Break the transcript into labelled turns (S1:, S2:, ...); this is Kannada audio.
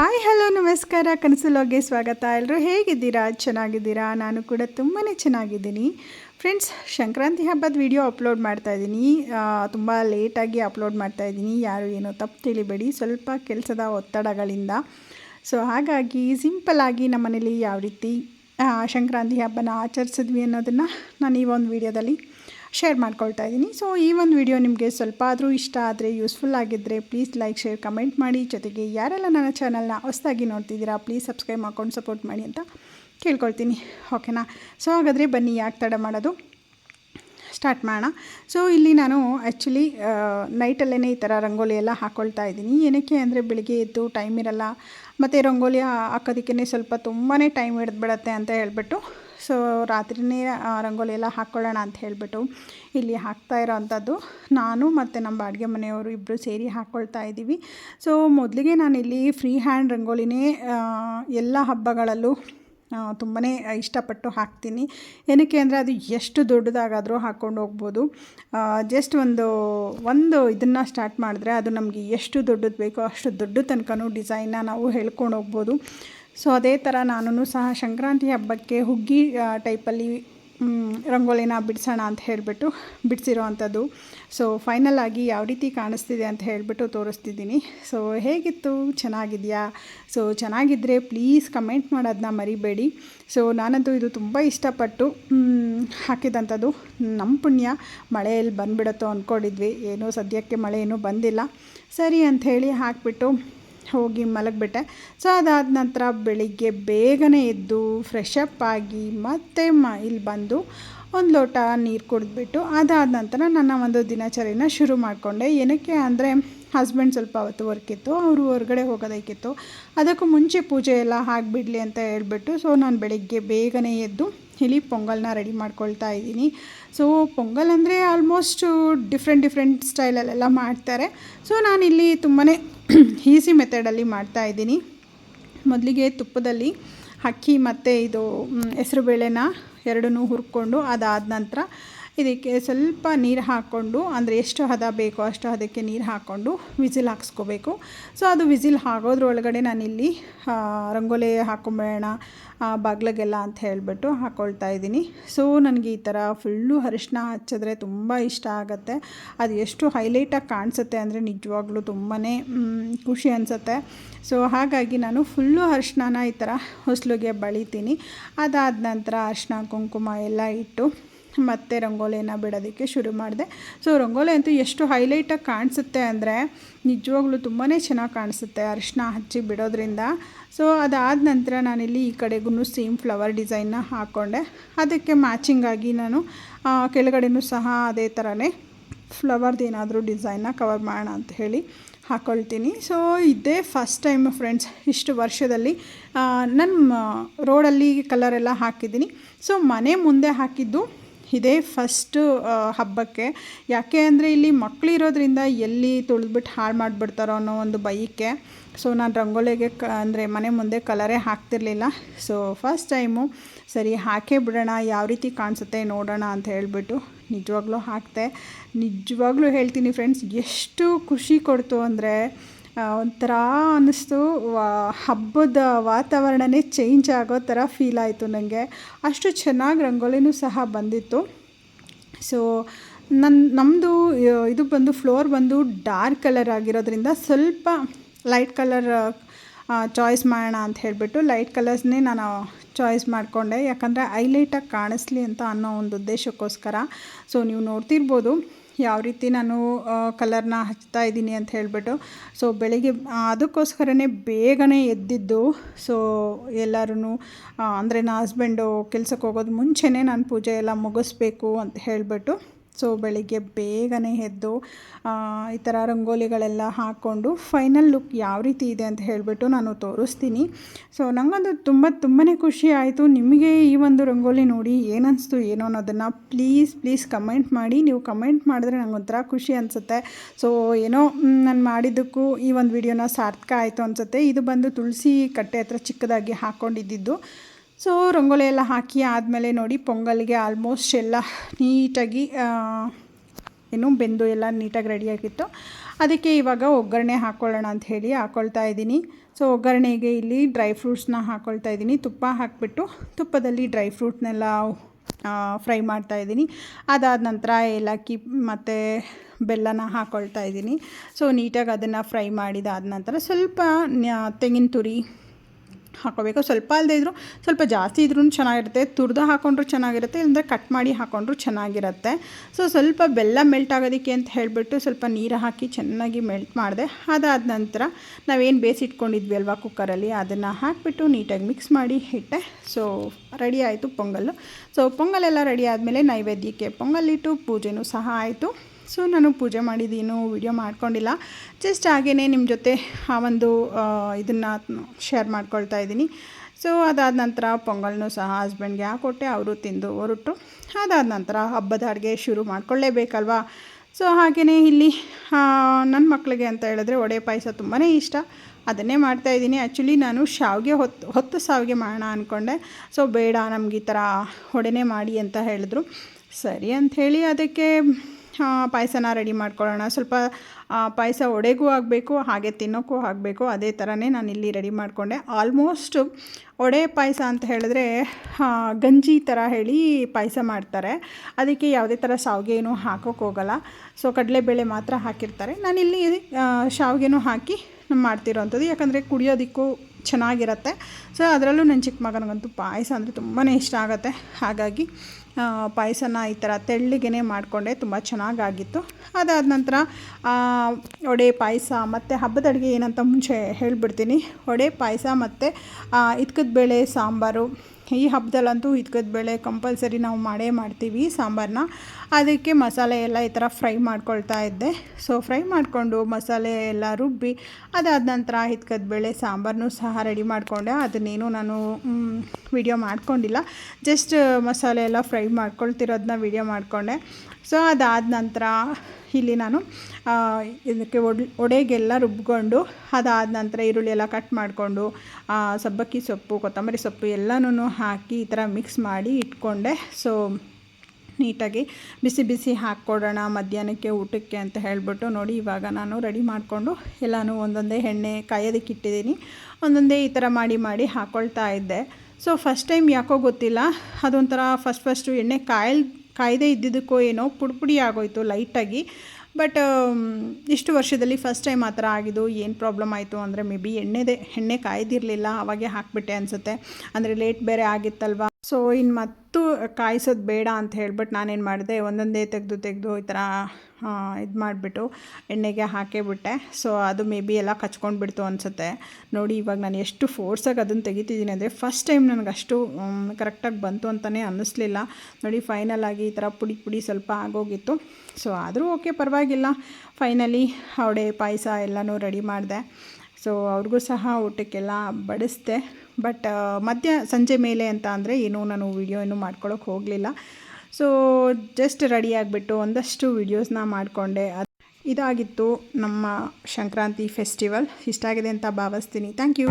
S1: ಹಾಯ್, ಹಲೋ, ನಮಸ್ಕಾರ. ಕನಸಲೋಗೆ ಸ್ವಾಗತ. ಎಲ್ಲರೂ ಹೇಗಿದ್ದೀರಾ? ಚೆನ್ನಾಗಿದ್ದೀರಾ? ನಾನು ಕೂಡ ತುಂಬಾ ಚೆನ್ನಾಗಿದ್ದೀನಿ. ಫ್ರೆಂಡ್ಸ್ ಸಂಕ್ರಾಂತಿ ಹಬ್ಬದ ವಿಡಿಯೋ ಅಪ್ಲೋಡ್ ಮಾಡ್ತಾ ಇದ್ದೀನಿ. ತುಂಬ ಲೇಟಾಗಿ ಅಪ್ಲೋಡ್ ಮಾಡ್ತಾ ಇದ್ದೀನಿ. ಯಾರು ಏನೋ ತಪ್ಪು ತಿಳಿಬೇಡಿ. ಸ್ವಲ್ಪ ಕೆಲಸದ ಒತ್ತಡಗಳಿಂದ. ಸೊ ಹಾಗಾಗಿ ಸಿಂಪಲ್ಲಾಗಿ ನಮ್ಮನೇಲಿ ಯಾವ ರೀತಿ ಸಂಕ್ರಾಂತಿ ಹಬ್ಬನ ಆಚರಿಸಿದ್ವಿ ಅನ್ನೋದನ್ನು ನಾನು ಈ ಒಂದು ವಿಡಿಯೋದಲ್ಲಿ ಶೇರ್ ಮಾಡ್ಕೊಳ್ತಾ ಇದ್ದೀನಿ ಸೊ ಈ ಒಂದು ವಿಡಿಯೋ ನಿಮಗೆ ಸ್ವಲ್ಪ ಆದರೂ ಇಷ್ಟ ಆದರೆ ಯೂಸ್ಫುಲ್ ಆಗಿದ್ದರೆ ಪ್ಲೀಸ್ ಲೈಕ್ ಶೇರ್ ಕಮೆಂಟ್ ಮಾಡಿ. ಜೊತೆಗೆ ಯಾರೆಲ್ಲ ನನ್ನ ಚಾನಲ್ನ ಹೊಸ್ದಾಗಿ ನೋಡ್ತಿದ್ದೀರಾ ಪ್ಲೀಸ್ ಸಬ್ಸ್ಕ್ರೈಬ್ ಮಾಡ್ಕೊಂಡು ಸಪೋರ್ಟ್ ಮಾಡಿ ಅಂತ ಕೇಳ್ಕೊಳ್ತೀನಿ. ಓಕೆನಾ ಸೊ ಹಾಗಾದರೆ ಬನ್ನಿ, ಯಾಕೆ ತಡ ಮಾಡೋದು? ಸ್ಟಾರ್ಟ್ ಮಾಡೋಣ. ಸೊ ಇಲ್ಲಿ ನಾನು ಆ್ಯಕ್ಚುಲಿ ನೈಟಲ್ಲೇ ಈ ಥರ ರಂಗೋಲಿ ಎಲ್ಲ ಹಾಕ್ಕೊಳ್ತಾ ಇದ್ದೀನಿ ಏನಕ್ಕೆ ಅಂದರೆ ಬೆಳಿಗ್ಗೆ ಎದ್ದು ಟೈಮ್ ಇರಲ್ಲ. ಮತ್ತು ರಂಗೋಲಿ ಹಾಕೋದಕ್ಕೇ ಸ್ವಲ್ಪ ತುಂಬಾ ಟೈಮ್ ಹಿಡಿದ್ಬಿಡತ್ತೆ ಅಂತ ಹೇಳ್ಬಿಟ್ಟು ಸೊ ರಾತ್ರಿನೇ ಆ, ರಂಗೋಲಿ ಎಲ್ಲ ಹಾಕ್ಕೊಳ್ಳೋಣ ಅಂತ ಹೇಳಿಬಿಟ್ಟು ಇಲ್ಲಿ ಹಾಕ್ತಾ ಇರೋ ಅಂಥದ್ದು ನಾನು ಮತ್ತು ನಮ್ಮ ಅಡುಗೆ ಮನೆಯವರು ಇಬ್ಬರು ಸೇರಿ ಹಾಕ್ಕೊಳ್ತಾ ಇದ್ದೀವಿ. ಸೊ ಮೊದಲಿಗೆ ನಾನಿಲ್ಲಿ ಫ್ರೀ ಹ್ಯಾಂಡ್ ರಂಗೋಲಿನೇ ಎಲ್ಲ ಹಬ್ಬಗಳಲ್ಲೂ ತುಂಬಾ ಇಷ್ಟಪಟ್ಟು ಹಾಕ್ತೀನಿ. ಏನಕ್ಕೆ ಅಂದರೆ ಅದು ಎಷ್ಟು ದೊಡ್ಡದಾಗಾದರೂ ಹಾಕ್ಕೊಂಡು ಹೋಗ್ಬೋದು. ಜಸ್ಟ್ ಒಂದು ಒಂದು ಇದನ್ನು ಸ್ಟಾರ್ಟ್ ಮಾಡಿದ್ರೆ ಅದು ನಮಗೆ ಎಷ್ಟು ದೊಡ್ಡದು ಬೇಕೋ ಅಷ್ಟು ದೊಡ್ಡ ತನಕನೂ ಡಿಸೈನ್ನ ನಾವು ಹೇಳ್ಕೊಂಡು ಹೋಗ್ಬೋದು. ಸೊ ಅದೇ ಥರ ನಾನು ಸಹ ಸಂಕ್ರಾಂತಿ ಹಬ್ಬಕ್ಕೆ ಹುಗ್ಗಿ ಟೈಪಲ್ಲಿ ರಂಗೋಲಿನ ಬಿಡಿಸೋಣ ಅಂತ ಹೇಳಿಬಿಟ್ಟು ಬಿಡಿಸಿರೋ ಅಂಥದ್ದು. ಸೊ ಫೈನಲ್ ಆಗಿ ಯಾವ ರೀತಿ ಕಾಣಿಸ್ತಿದೆ ಅಂತ ಹೇಳಿಬಿಟ್ಟು ತೋರಿಸ್ತಿದ್ದೀನಿ. ಸೊ ಹೇಗಿತ್ತು? ಚೆನ್ನಾಗಿದೆಯಾ? ಸೊ ಚೆನ್ನಾಗಿದ್ದರೆ ಪ್ಲೀಸ್ ಕಮೆಂಟ್ ಮಾಡೋದನ್ನ ಮರಿಬೇಡಿ. ಸೊ ನಾನಂತೂ ಇದು ತುಂಬ ಇಷ್ಟಪಟ್ಟು ಹಾಕಿದಂಥದ್ದು. ನಮ್ಮ ಪುಣ್ಯ ಮಳೆಯಲ್ಲಿ ಬಂದುಬಿಡುತ್ತೋ ಅಂದ್ಕೊಂಡಿದ್ವಿ ಏನೂ ಸದ್ಯಕ್ಕೆ ಮಳೆ ಏನೂ ಬಂದಿಲ್ಲ. ಸರಿ ಅಂಥೇಳಿ ಹಾಕಿಬಿಟ್ಟು ಹೋಗಿ ಮಲಗಿಬಿಟ್ಟೆ. ಸೊ ಅದಾದ ನಂತರ ಬೆಳಿಗ್ಗೆ ಬೇಗನೆ ಎದ್ದು ಫ್ರೆಶ್ ಅಪ್ ಆಗಿ ಮತ್ತೆ ಮ, ಇಲ್ಲಿ ಬಂದು ಒಂದು ಲೋಟ ನೀರು ಕುಡಿದ್ಬಿಟ್ಟು ಅದಾದ ನಂತರ ನನ್ನ ಒಂದು ದಿನಚರಿನ ಶುರು ಮಾಡಿಕೊಂಡೆ. ಏನಕ್ಕೆ ಅಂದರೆ ಹಸ್ಬೆಂಡ್ ಸ್ವಲ್ಪ ಅವತ್ತು ವರ್ಕ್ ಇತ್ತು ಅವರು ಹೊರಗಡೆ ಹೋಗೋದಕ್ಕಿತ್ತು. ಅದಕ್ಕೂ ಮುಂಚೆ ಪೂಜೆ ಎಲ್ಲ ಆಗಿಬಿಡ್ಲಿ ಅಂತ ಹೇಳ್ಬಿಟ್ಟು ಸೊ ನಾನು ಬೆಳಿಗ್ಗೆ ಬೇಗನೆ ಎದ್ದು ಇಲ್ಲಿ ಪೊಂಗಲ್ನ ರೆಡಿ ಮಾಡ್ಕೊಳ್ತಾ ಇದ್ದೀನಿ. ಸೊ ಪೊಂಗಲ್ ಅಂದರೆ ಆಲ್ಮೋಸ್ಟ್ ಡಿಫ್ರೆಂಟ್ ಡಿಫ್ರೆಂಟ್ ಸ್ಟೈಲಲ್ಲೆಲ್ಲ ಮಾಡ್ತಾರೆ. ಸೊ ನಾನಿಲ್ಲಿ ತುಂಬಾ ಈಸಿ ಮೆಥಡಲ್ಲಿ ಮಾಡ್ತಾ ಇದ್ದೀನಿ. ಮೊದಲಿಗೆ ತುಪ್ಪದಲ್ಲಿ ಅಕ್ಕಿ ಮತ್ತು ಇದು ಹೆಸರುಬೇಳೆನ ಎರಡನ್ನೂ ಹುರ್ಕೊಂಡು ಅದಾದ ನಂತರ ಇದಕ್ಕೆ ಸ್ವಲ್ಪ ನೀರು ಹಾಕ್ಕೊಂಡು, ಅಂದರೆ ಎಷ್ಟು ಹದ ಬೇಕೋ ಅಷ್ಟು ಹದಕ್ಕೆ ನೀರು ಹಾಕ್ಕೊಂಡು ವಿಸಿಲ್ ಹಾಕ್ಸ್ಕೋಬೇಕು. ಸೊ, ಅದು ವಿಸಿಲ್ ಹಾಕೋದ್ರೊಳಗಡೆ ನಾನಿಲ್ಲಿ ರಂಗೋಲಿ ಹಾಕೊಂಬೇಡ ಬಾಗ್ಲಿಗೆಲ್ಲ ಅಂತ ಹೇಳಿಬಿಟ್ಟು ಹಾಕ್ಕೊಳ್ತಾ ಇದ್ದೀನಿ. ಸೊ, ನನಗೆ ಈ ಥರ ಫುಲ್ಲು ಅರಿಶಿನ ಹಚ್ಚಿದ್ರೆ ತುಂಬ ಇಷ್ಟ ಆಗುತ್ತೆ. ಅದು ಎಷ್ಟು ಹೈಲೈಟಾಗಿ ಕಾಣಿಸುತ್ತೆ ಅಂದರೆ ನಿಜವಾಗ್ಲೂ ತುಂಬಾ ಖುಷಿ ಅನಿಸುತ್ತೆ. ಸೊ, ಹಾಗಾಗಿ ನಾನು ಫುಲ್ಲು ಅರಿಶಿನ ಈ ಥರ ಹೊಸಲುಗೆ ಬಳಿತೀನಿ. ಅದಾದ ನಂತರ ಅರಿಶಿನ, ಕುಂಕುಮ ಎಲ್ಲ ಇಟ್ಟು ಮತ್ತೆ ರಂಗೋಲಿಯನ್ನು ಬಿಡೋದಕ್ಕೆ ಶುರು ಮಾಡಿದೆ. ಸೊ ರಂಗೋಲಿ ಅಂತೂ ಎಷ್ಟು ಹೈಲೈಟಾಗಿ ಕಾಣಿಸುತ್ತೆ ಅಂದರೆ ನಿಜವಾಗ್ಲೂ ತುಂಬಾ ಚೆನ್ನಾಗಿ ಕಾಣಿಸುತ್ತೆ ಅರಿಶಿನ ಹಚ್ಚಿ ಬಿಡೋದ್ರಿಂದ. ಸೊ ಅದಾದ ನಂತರ ನಾನಿಲ್ಲಿ ಈ ಕಡೆಗೂ ಸೇಮ್ ಫ್ಲವರ್ ಡಿಸೈನ್ನ ಹಾಕ್ಕೊಂಡೆ ಅದಕ್ಕೆ ಮ್ಯಾಚಿಂಗಾಗಿ ನಾನು ಕೆಳಗಡೆನೂ ಸಹ ಅದೇ ಥರನೇ ಫ್ಲವರ್ದು ಏನಾದರೂ ಡಿಸೈನ್ನ ಕವರ್ ಮಾಡೋಣ ಅಂತ ಹೇಳಿ ಹಾಕ್ಕೊಳ್ತೀನಿ ಸೊ ಇದೇ ಫಸ್ಟ್ ಟೈಮ್ ಫ್ರೆಂಡ್ಸ್ ಇಷ್ಟು ವರ್ಷದಲ್ಲಿ ನನ್ನ ರೋಡಲ್ಲಿ ಕಲರೆಲ್ಲ ಹಾಕಿದ್ದೀನಿ. ಸೊ ಮನೆ ಮುಂದೆ ಹಾಕಿದ್ದು ಇದೇ ಫಸ್ಟು ಹಬ್ಬಕ್ಕೆ. ಯಾಕೆ ಅಂದರೆ ಇಲ್ಲಿ ಮಕ್ಕಳು ಇರೋದ್ರಿಂದ ಎಲ್ಲಿ ತುಳಿದ್ಬಿಟ್ಟು ಹಾಳು ಮಾಡಿಬಿಡ್ತಾರೋ ಅನ್ನೋ ಒಂದು ಭಯಕ್ಕೆ ಸೊ ನಾನು ರಂಗೋಲಿಗೆ ಕ, ಅಂದರೆ ಮನೆ ಮುಂದೆ ಕಲರೇ ಹಾಕ್ತಿರ್ಲಿಲ್ಲ. ಸೊ ಫಸ್ಟ್ ಟೈಮು ಸರಿ ಹಾಕೇ ಬಿಡೋಣ, ಯಾವ ರೀತಿ ಕಾಣಿಸುತ್ತೆ ನೋಡೋಣ ಅಂತ ಹೇಳಿಬಿಟ್ಟು ನಿಜವಾಗ್ಲೂ ಹಾಕ್ತೆ. ನಿಜವಾಗ್ಲೂ ಹೇಳ್ತೀನಿ ಫ್ರೆಂಡ್ಸ್ ಎಷ್ಟು ಖುಷಿ ಕೊಡ್ತು ಅಂದರೆ ಒಂಥರ ಅನ್ನಿಸ್ತು. ವಾ, ಹಬ್ಬದ ವಾತಾವರಣನೇ ಚೇಂಜ್ ಆಗೋ ಥರ ಫೀಲ್ ಆಯಿತು ನನಗೆ ಅಷ್ಟು ಚೆನ್ನಾಗಿ ರಂಗೋಲಿನೂ ಸಹ ಬಂದಿತ್ತು. ಸೊ ನನ್ನ ನಮ್ಮದು ಇದು ಬಂದು ಫ್ಲೋರ್ ಬಂದು ಡಾರ್ಕ್ ಕಲರ್ ಆಗಿರೋದ್ರಿಂದ ಸ್ವಲ್ಪ ಲೈಟ್ ಕಲರ್ ಚಾಯ್ಸ್ ಮಾಡೋಣ ಅಂತ ಹೇಳಿಬಿಟ್ಟು ಲೈಟ್ ಕಲರ್ಸ್ನೇ ನಾನು ಚಾಯ್ಸ್ ಮಾಡಿಕೊಂಡೆ. ಯಾಕಂದರೆ ಹೈಲೈಟಾಗಿ ಕಾಣಿಸ್ಲಿ ಅಂತ ಅನ್ನೋ ಒಂದು ಉದ್ದೇಶಕ್ಕೋಸ್ಕರ. ಸೊ ನೀವು ನೋಡ್ತಿರ್ಬೋದು. ಯಾವ ರೀತಿ ನಾನು ಕಲರ್ನ ಹಚ್ತಾ ಇದ್ದೀನಿ ಅಂತ ಹೇಳಿಬಿಟ್ಟು. ಸೊ ಬೆಳಿಗ್ಗೆ ಅದಕ್ಕೋಸ್ಕರನೇ ಬೇಗನೆ ಎದ್ದಿದ್ದು. ಸೊ ಎಲ್ಲರೂ ಅಂದರೆ ನನ್ನ ಹಸ್ಬೆಂಡು ಕೆಲಸಕ್ಕೆ ಹೋಗೋದು ಮುಂಚೆನೇ ನಾನು ಪೂಜೆ ಎಲ್ಲ ಮುಗಿಸ್ಬೇಕು ಅಂತ ಹೇಳಿಬಿಟ್ಟು. ಸೊ ಬೆಳಿಗ್ಗೆ ಬೇಗನೆ ಎದ್ದು ಈ ಥರ ರಂಗೋಲಿಗಳೆಲ್ಲ ಹಾಕ್ಕೊಂಡು ಫೈನಲ್ ಲುಕ್ ಯಾವ ರೀತಿ ಇದೆ ಅಂತ ಹೇಳಿಬಿಟ್ಟು ನಾನು ತೋರಿಸ್ತೀನಿ. ಸೊ ನನಗಂತೂ ತುಂಬ ತುಂಬಾ ಖುಷಿ ಆಯಿತು. ನಿಮಗೆ ಈ ಒಂದು ರಂಗೋಲಿ ನೋಡಿ ಏನನ್ನಿಸ್ತು ಏನೋ ಅನ್ನೋದನ್ನು ಪ್ಲೀಸ್ ಪ್ಲೀಸ್ ಕಮೆಂಟ್ ಮಾಡಿ. ನೀವು ಕಮೆಂಟ್ ಮಾಡಿದ್ರೆ ನಂಗೊಂಥರ ಖುಷಿ ಅನಿಸುತ್ತೆ. ಸೊ ಏನೋ ನಾನು ಮಾಡಿದ್ದಕ್ಕೂ ಈ ಒಂದು ವಿಡಿಯೋನ ಸಾರ್ಥಕ ಆಯಿತು ಅನಿಸುತ್ತೆ. ಇದು ಬಂದು ತುಳಸಿ ಕಟ್ಟೆ ಹತ್ರ ಚಿಕ್ಕದಾಗಿ ಹಾಕ್ಕೊಂಡಿದ್ದಿದ್ದು ಸೊ ರಂಗೋಲಿ ಎಲ್ಲ ಹಾಕಿ ಆದಮೇಲೆ ನೋಡಿ ಪೊಂಗಲ್ಗೆ ಆಲ್ಮೋಸ್ಟ್ ಎಲ್ಲ ನೀಟಾಗಿ ಏನು ಬೆಂದು ಎಲ್ಲ ನೀಟಾಗಿ ರೆಡಿಯಾಗಿತ್ತು ಅದಕ್ಕೆ ಇವಾಗ ಒಗ್ಗರಣೆ ಹಾಕ್ಕೊಳ್ಳೋಣ ಅಂತ ಹೇಳಿ ಹಾಕ್ಕೊಳ್ತಾ ಇದ್ದೀನಿ. ಸೊ ಒಗ್ಗರಣೆಗೆ ಇಲ್ಲಿ ಡ್ರೈ ಫ್ರೂಟ್ಸ್ನ ಹಾಕ್ಕೊಳ್ತಾ ಇದ್ದೀನಿ. ತುಪ್ಪ ಹಾಕಿಬಿಟ್ಟು ತುಪ್ಪದಲ್ಲಿ ಡ್ರೈ ಫ್ರೂಟ್ನೆಲ್ಲ ಫ್ರೈ ಮಾಡ್ತಾ ಇದ್ದೀನಿ. ಅದಾದ ನಂತರ ಏಲಕ್ಕಿ ಮತ್ತು ಬೆಲ್ಲನ ಹಾಕ್ಕೊಳ್ತಾ ಇದ್ದೀನಿ. ಸೊ ನೀಟಾಗಿ ಅದನ್ನು ಫ್ರೈ ಮಾಡಿದಾದ ನಂತರ ಸ್ವಲ್ಪ ತೆಂಗಿನ ತುರಿ ಹಾಕೋಬೇಕು. ಸ್ವಲ್ಪ ಅಲ್ಲದೆ ಇದ್ದರೂ ಸ್ವಲ್ಪ ಜಾಸ್ತಿ ಇದ್ರೂ ಚೆನ್ನಾಗಿರುತ್ತೆ. ತುರ್ದು ಹಾಕೊಂಡ್ರು ಚೆನ್ನಾಗಿರುತ್ತೆ, ಇಲ್ಲಂದರೆ ಕಟ್ ಮಾಡಿ ಹಾಕೊಂಡ್ರು ಚೆನ್ನಾಗಿರುತ್ತೆ. ಸೊ ಸ್ವಲ್ಪ ಬೆಲ್ಲ ಮೆಲ್ಟ್ ಆಗೋದಕ್ಕೆ ಅಂತ ಹೇಳಿಬಿಟ್ಟು ಸ್ವಲ್ಪ ನೀರು ಹಾಕಿ ಚೆನ್ನಾಗಿ ಮೆಲ್ಟ್ ಮಾಡಿದೆ. ಅದಾದ ನಂತರ ನಾವೇನು ಬೇಯಿಸಿಟ್ಕೊಂಡಿದ್ವಿ ಅಲ್ವಾ ಕುಕ್ಕರಲ್ಲಿ ಅದನ್ನು ಹಾಕಿಬಿಟ್ಟು ನೀಟಾಗಿ ಮಿಕ್ಸ್ ಮಾಡಿ ಇಟ್ಟೆ. ಸೊ ರೆಡಿ ಆಯಿತು ಪೊಂಗಲ್ಲು. ಸೊ ಪೊಂಗಲೆಲ್ಲ ರೆಡಿ ಆದಮೇಲೆ ನೈವೇದ್ಯಕ್ಕೆ ಪೊಂಗಲ್ಲಿಟ್ಟು ಪೂಜೆನೂ ಸಹ ಆಯಿತು. ಸೊ ನಾನು ಪೂಜೆ ಮಾಡಿದ್ದೀನು ವಿಡಿಯೋ ಮಾಡ್ಕೊಂಡಿಲ್ಲ. ಜಸ್ಟ್ ಹಾಗೇ ನಿಮ್ಮ ಜೊತೆ ಆ ಒಂದು ಇದನ್ನು ಶೇರ್ ಮಾಡ್ಕೊಳ್ತಾ ಇದ್ದೀನಿ. ಸೊ ಅದಾದ ನಂತರ ಪೊಂಗಲ್ನು ಸಹ ಹಸ್ಬೆಂಡ್ಗೆ ಹಾಕೊಟ್ಟೆ, ಅವರು ತಿಂದು ಹೊರಟು. ಅದಾದ ನಂತರ ಹಬ್ಬದ ಅಡುಗೆ ಶುರು ಮಾಡ್ಕೊಳ್ಳೇಬೇಕಲ್ವಾ? ಸೊ ಹಾಗೆಯೇ ಇಲ್ಲಿ ನನ್ನ ಮಕ್ಕಳಿಗೆ ಅಂತ ಹೇಳಿದ್ರೆ ಒಡೆ ಪಾಯಸ ತುಂಬಾ ಇಷ್ಟ. ಅದನ್ನೇ ಮಾಡ್ತಾ ಇದ್ದೀನಿ. ಆ್ಯಕ್ಚುಲಿ ನಾನು ಶಾವಿಗೆ ಹೊತ್ತು ಹೊತ್ತು ಶಾವಿಗೆ ಮಾಡೋಣ ಅಂದ್ಕೊಂಡೆ ಸೊ ಬೇಡ, ನಮ್ಗೆ ಈ ಥರ ಒಡೆನೇ ಮಾಡಿ ಅಂತ ಹೇಳಿದ್ರು. ಸರಿ ಅಂಥೇಳಿ ಅದಕ್ಕೆ ಪಾಯಸನ ರೆಡಿ ಮಾಡ್ಕೊಳ್ಳೋಣ. ಸ್ವಲ್ಪ ಪಾಯಸ ಒಡೆಗೂ ಆಗಬೇಕು, ಹಾಗೆ ತಿನ್ನೋಕ್ಕೂ ಆಗಬೇಕು. ಅದೇ ಥರನೇ ನಾನು ಇಲ್ಲಿ ರೆಡಿ ಮಾಡಿಕೊಂಡೆ. ಆಲ್ಮೋಸ್ಟ್ ಒಡೆ ಪಾಯಸ ಅಂತ ಹೇಳಿದ್ರೆ ಗಂಜಿ ಥರ ಹೇಳಿ ಪಾಯಸ ಮಾಡ್ತಾರೆ. ಅದಕ್ಕೆ ಯಾವುದೇ ಥರ ಶಾವಿಗೆನೂ ಏನೂ ಹಾಕೋಕ್ಕೆ ಹೋಗಲ್ಲ. ಸೊ ಕಡಲೆಬೇಳೆ ಮಾತ್ರ ಹಾಕಿರ್ತಾರೆ. ನಾನಿಲ್ಲಿ ಶಾವಿಗೆನೂ ಹಾಕಿ ಮಾಡ್ತಿರೋವಂಥದ್ದು ಯಾಕಂದರೆ ಕುಡಿಯೋದಕ್ಕೂ ಚೆನ್ನಾಗಿರುತ್ತೆ. ಸೊ ಅದರಲ್ಲೂ ನನ್ನ ಚಿಕ್ಕ ಮಗನಿಗಂತೂ ಪಾಯಸ ಅಂದರೆ ತುಂಬಾ ಇಷ್ಟ ಆಗುತ್ತೆ. ಹಾಗಾಗಿ ಪಾಯಸನ ಈ ಥರ ತೆಳ್ಳಿಗೆ ಮಾಡಿಕೊಂಡೆ, ತುಂಬ ಚೆನ್ನಾಗಾಗಿತ್ತು. ಅದಾದ ನಂತರ ಒಡೆ ಪಾಯಸ ಮತ್ತು ಹಬ್ಬದ ಅಡುಗೆ ಏನಂತ ಮುಂಚೆ ಹೇಳಿಬಿಡ್ತೀನಿ. ಒಡೆ ಪಾಯಸ ಮತ್ತು ಇದ್ಕದ ಬೇಳೆ ಸಾಂಬಾರು ಈ ಹಬ್ಬದಲ್ಲಂತೂ ಇದ್ಕದ ಬೇಳೆ ಕಂಪಲ್ಸರಿ ನಾವು ಮಾಡೇ ಮಾಡ್ತೀವಿ ಸಾಂಬಾರನ್ನ ಅದಕ್ಕೆ ಮಸಾಲೆ ಎಲ್ಲ ಈ ಥರ ಫ್ರೈ ಮಾಡ್ಕೊಳ್ತಾ ಇದ್ದೆ. ಸೊ ಫ್ರೈ ಮಾಡಿಕೊಂಡು ಮಸಾಲೆ ಎಲ್ಲ ರುಬ್ಬಿ, ಅದಾದ ನಂತರ ಹಿತ್ಕದ ಬೇಳೆ ಸಾಂಬಾರನ್ನು ಸಹ ರೆಡಿ ಮಾಡಿಕೊಂಡೆ. ಅದನ್ನೇನು ನಾನು ವಿಡಿಯೋ ಮಾಡ್ಕೊಂಡಿಲ್ಲ. ಜಸ್ಟ್ ಮಸಾಲೆ ಎಲ್ಲ ಫ್ರೈ ಮಾಡ್ಕೊಳ್ತಿರೋದನ್ನ ವಿಡಿಯೋ ಮಾಡಿಕೊಂಡೆ. ಸೊ ಅದಾದ ನಂತರ ಇಲ್ಲಿ ನಾನು ಇದಕ್ಕೆ ಒಡ್, ಒಡೆಗೆಲ್ಲ ರುಬ್ಕೊಂಡು, ಅದಾದ ನಂತರ ಈರುಳ್ಳಿ ಎಲ್ಲ ಕಟ್ ಮಾಡಿಕೊಂಡು ಸಬ್ಬಕ್ಕಿ ಸೊಪ್ಪು, ಕೊತ್ತಂಬರಿ ಸೊಪ್ಪು ಎಲ್ಲನೂ ಹಾಕಿ ಈ ಥರ ಮಿಕ್ಸ್ ಮಾಡಿ ಇಟ್ಕೊಂಡೆ. ಸೊ ನೀಟಾಗಿ ಬಿಸಿ ಬಿಸಿ ಹಾಕ್ಕೊಡೋಣ, ಮಧ್ಯಾಹ್ನಕ್ಕೆ, ಊಟಕ್ಕೆ ಅಂತ ಹೇಳಿಬಿಟ್ಟು ನೋಡಿ ಇವಾಗ ನಾನು ರೆಡಿ ಮಾಡಿಕೊಂಡು ಎಲ್ಲನೂ ಒಂದೊಂದೇ ಎಣ್ಣೆ ಕಾಯೋದಕ್ಕೆ ಇಟ್ಟಿದ್ದೀನಿ. ಒಂದೊಂದೇ ಈ ಥರ ಮಾಡಿ ಮಾಡಿ ಹಾಕ್ಕೊಳ್ತಾ ಇದ್ದೆ. ಸೊ ಫಸ್ಟ್ ಟೈಮ್ ಯಾಕೋ ಗೊತ್ತಿಲ್ಲ, ಅದೊಂಥರ ಫಸ್ಟ್ ಫಸ್ಟು ಎಣ್ಣೆ ಕಾಯಲ್ ಕಾಯ್ದೆ ಇದ್ದಿದ್ದಕ್ಕೋ ಏನೋ ಪುಡಿ ಆಗೋಯ್ತು ಲೈಟಾಗಿ. ಬಟ್ ಇಷ್ಟು ವರ್ಷದಲ್ಲಿ ಫಸ್ಟ್ ಟೈಮ್ ಆ ಥರ ಆಗಿದ್ದು, ಏನು ಪ್ರಾಬ್ಲಮ್ ಆಯಿತು ಅಂದರೆ ಮೇ ಬಿ ಎಣ್ಣೆದೇ, ಎಣ್ಣೆ ಕಾಯ್ದಿರಲಿಲ್ಲ, ಅವಾಗೆ ಹಾಕಿಬಿಟ್ಟೆ ಅನಿಸುತ್ತೆ. ಅಂದರೆ ಲೇಟ್ ಬೇರೆ ಆಗಿತ್ತಲ್ವ? ಸೊ ಇನ್ನು ಮತ್ತು ಕಾಯಿಸೋದು ಬೇಡ ಅಂತ ಹೇಳ್ಬಿಟ್ಟು ನಾನೇನು ಮಾಡಿದೆ, ಒಂದೊಂದೇ ತೆಗೆದು ತೆಗೆದು ಈ ಥರ ಇದು ಮಾಡಿಬಿಟ್ಟು ಎಣ್ಣೆಗೆ ಹಾಕೇಬಿಟ್ಟೆ ಸೊ ಅದು ಮೇ ಬಿ ಎಲ್ಲ ಕಚ್ಕೊಂಡ್ಬಿಡ್ತು ಅನಿಸುತ್ತೆ. ನೋಡಿ, ಇವಾಗ ನಾನು ಎಷ್ಟು ಫೋರ್ಸಾಗಿ ಅದನ್ನು ತೆಗಿತಿದ್ದೀನಿ ಅಂದರೆ ಫಸ್ಟ್ ಟೈಮ್ ನನಗೆ ಅಷ್ಟು ಕರೆಕ್ಟಾಗಿ ಬಂತು ಅಂತಲೇ ಅನ್ನಿಸ್ಲಿಲ್ಲ. ನೋಡಿ ಫೈನಲ್ ಆಗಿ ಈ ಥರ ಪುಡಿ ಪುಡಿ ಸ್ವಲ್ಪ ಆಗೋಗಿತ್ತು. ಸೊ ಆದರೂ ಓಕೆ, ಪರವಾಗಿಲ್ಲ. ಫೈನಲಿ ಅವಡೆ ಪಾಯಸ ಎಲ್ಲನೂ ರೆಡಿ ಮಾಡಿದೆ. ಸೊ ಅವ್ರಿಗೂ ಸಹ ಊಟಕ್ಕೆಲ್ಲ ಬಡಿಸ್ದೆ. ಬಟ್ ಮಧ್ಯ, ಸಂಜೆ ಮೇಲೆ ಅಂತ ಅಂದರೆ ಏನೂ ನಾನು ವೀಡಿಯೋ ಏನು ಮಾಡ್ಕೊಳಕ್ಕೆ ಹೋಗಲಿಲ್ಲ. ಸೊ ಜಸ್ಟ್ ರೆಡಿ ಆಗಿಬಿಟ್ಟು ಒಂದಷ್ಟು ವೀಡಿಯೋಸ್ನ ಮಾಡಿಕೊಂಡೆ. ಇದಾಗಿತ್ತು ನಮ್ಮ ಸಂಕ್ರಾಂತಿ ಫೆಸ್ಟಿವಲ್ ಇಷ್ಟ ಆಗಿದೆ ಅಂತ ಭಾವಿಸ್ತೀನಿ. Thank you